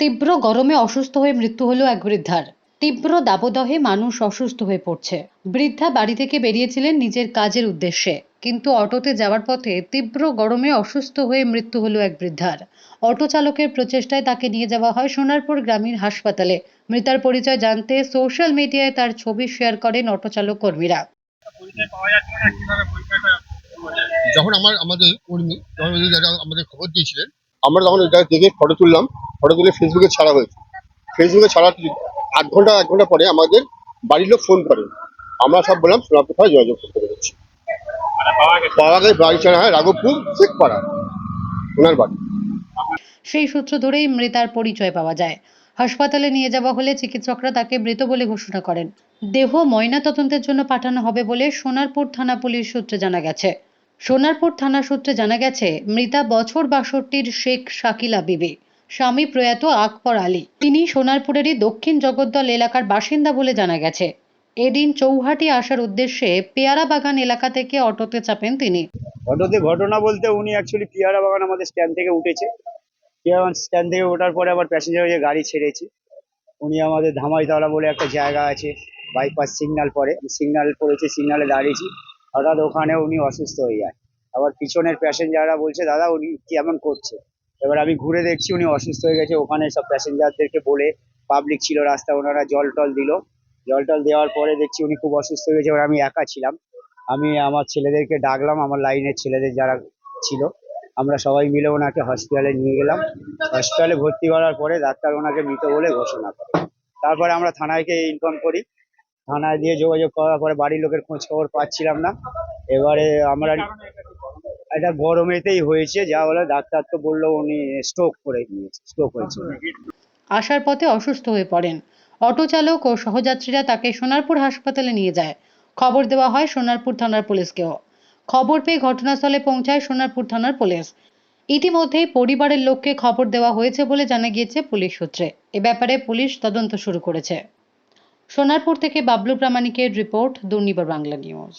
তীব্র গরমে অসুস্থ হয়ে মৃত্যু হলো এক বৃদ্ধার। তীব্র দাবদাহে মানুষ অসুস্থ হয়ে পড়ছে। বৃদ্ধা বাড়ি থেকে বেরিয়েছিলেন নিজের কাজের উদ্দেশ্যে। কিন্তু অটোতে যাওয়ার পথে তীব্র গরমে অসুস্থ হয়ে মৃত্যু হলো এক বৃদ্ধার। অটো চালকের প্রচেষ্টায় তাকে নিয়ে যাওয়া হয় সোনারপুর গ্রামীণ হাসপাতালে। মৃতার পরিচয় জানতে সোশ্যাল মিডিয়ায় তার ছবি শেয়ার করেন অটো চালক কর্মীরা? যখন আমার, আমাদের কর্মী যখন আমাদের খবর দিয়েছিলেন আমরা তখন ওইটা দেখে ফটো তুললাম ফটো তুলে ফেসবুকে ছাড়া হয়েছে। ফেসবুকে ছাড়া আধ ঘণ্টা, এক ঘণ্টা পরে আমাদের বাড়ির লোক ফোন করে। আমরা সব বললাম সোনাপুর থানায় যোগাযোগ করতে পেরেছি বাড়ি ছাড়া হয়, রাঘবপুর ওনার বাড়ি। সেই সূত্র ধরেই মৃতার পরিচয় পাওয়া যায়। হাসপাতালে নিয়ে যাওয়া হলে চিকিৎসকরা তাকে মৃত বলে ঘোষণা করেন। দেহ ময়না তদন্তের জন্য পাঠানো হবে বলে সোনারপুর থানা পুলিশ সূত্রে জানা গেছে। সোনারপুর থানা সূত্রে জানা গেছে, মৃতা বছর বাষট্টির শেখ শাকিলা বিবি, স্বামী প্রয়াত আকবর আলী। তিনি সোনারপুরেরই দক্ষিণ জগদ্দল এলাকার বাসিন্দা বলে জানা গেছে। এদিন চৌহাটি আসার উদ্দেশ্যে পেয়ারা বাগান এলাকা থেকে অটোতে চাপেন তিনি। অটোতে ঘটনা বলতে উনি অ্যাকচুয়ালি পেয়ারা বাগান আমাদের স্ট্যান্ড থেকে উঠেছে। পিয়ারা স্ট্যান্ড থেকে ওঠার পরে আবার প্যাসেঞ্জার যে গাড়ি ছেড়েছি। উনি আমাদের ধামাইতলা বলে একটা জায়গা আছে বাইপাস সিগন্যাল পরে। সিগন্যাল পড়েছে সিগন্যালে দাঁড়িয়েছি। হঠাৎ ওখানে উনি অসুস্থ হয়ে যায়। আবার পিছনের প্যাসেঞ্জাররা বলছে, দাদা, উনি কেমন করছে? এবার আমি ঘুরে দেখছি উনি অসুস্থ হয়ে গেছে। ওখানে সব প্যাসেঞ্জারদেরকে বলে পাবলিক ছিল রাস্তা, ওনারা জল টল দিল। জল টল দেওয়ার পরে দেখছি উনি খুব অসুস্থ হয়ে গেছে, এবার আমি একা ছিলাম। আমি আমার ছেলেদেরকে ডাকলাম, আমার লাইনের ছেলেদের যারা ছিল, আমরা সবাই মিলে ওনাকে হসপিটালে নিয়ে গেলাম। হসপিটালে ভর্তি করার পরে ডাক্তার ওনাকে মৃত বলে ঘোষণা করে। তারপরে আমরা থানায়কে ইনফর্ম করি। থানায় দিয়ে যোগাযোগ করার পরে বাড়ির লোকের খোঁজ খবর পাচ্ছিলাম না। এবারে আমরা এটা গরমেতেই হয়েছে, যা বলে ডাক্তার তো বলল উনি স্ট্রোক করে নিয়েছে স্ট্রোক হয়েছে। আসার পথে অসুস্থ হয়ে পড়েন। অটো চালক ও সহযাত্রীরা তাকে সোনারপুর হাসপাতালে নিয়ে যায়। খবর দেওয়া হয় সোনারপুর থানার পুলিশকেও। খবর পেয়ে ঘটনাস্থলে পৌঁছায় সোনারপুর থানার পুলিশ। ইতিমধ্যেই পরিবারের লোককে খবর দেওয়া হয়েছে বলে জানা গিয়েছে পুলিশ সূত্রে। এ ব্যাপারে পুলিশ তদন্ত শুরু করেছে। সোনারপুর থেকে বাবলু প্রামাণিকের রিপোর্ট দুর্নিবার বাংলা নিউজ।